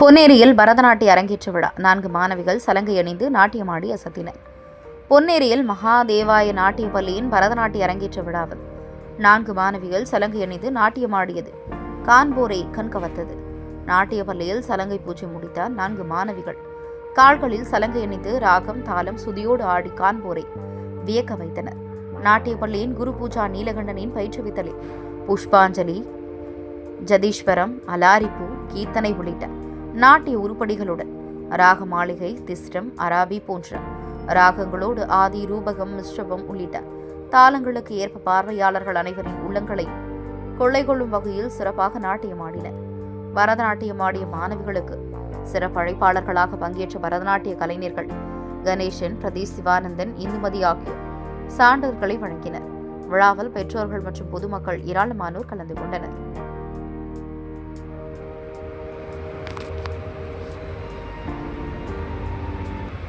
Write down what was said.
பொன்னேரியில் பரதநாட்டிய அரங்கேற்ற விழா. நான்கு மாணவிகள் சலங்கை அணிந்து நாட்டியமாடி அசத்தினர். பொன்னேரியில் மகாதேவாய நாட்டிய பள்ளியின் பரதநாட்டிய அரங்கேற்ற விழாவில் நான்கு மாணவிகள் சலங்கை அணிந்து நாட்டியமாடியது காண்போரை கண்கவர்த்தது நாட்டிய பள்ளியில் சலங்கை பூஜை முடித்தார் நான்கு மாணவிகள். கால்களில் சலங்கை அணிந்து ராகம் தாளம் சுதியோடு ஆடி காண்போரை வியக்க வைத்தனர். நாட்டிய பள்ளியின் குரு பூஜா நீலகண்டனின் பயிற்றுவித்தலில். புஷ்பாஞ்சலி ஜதீஸ்வரம் அலாரிப்பூ கீர்த்தனை உள்ளிட்ட நாட்டிய உருப்படிகளுடன். ராக மாளிகை திஸ்டம் அராபி போன்ற ராகங்களோடு ஆதி ரூபகம் மிஸ்ரபம் உள்ளிட்ட தாளங்களுக்கு ஏற்ப பார்வையாளர்கள் அனைவரின் உள்ளங்களை கொள்ளை கொள்ளும் வகையில் சிறப்பாக நாட்டியமாடினர். பரதநாட்டியம் ஆடிய மாணவிகளுக்கு சிறப்பு அழைப்பாளர்களாக பங்கேற்ற பரதநாட்டிய கலைஞர்கள் கணேசன் பிரதீஷ் சிவானந்தன் இந்துமதி ஆகியோர் சான்றிதழ்களை வழங்கினர். விழாவில் பெற்றோர்கள் மற்றும் பொதுமக்கள் ஏராளமானோர் கலந்து கொண்டனர்.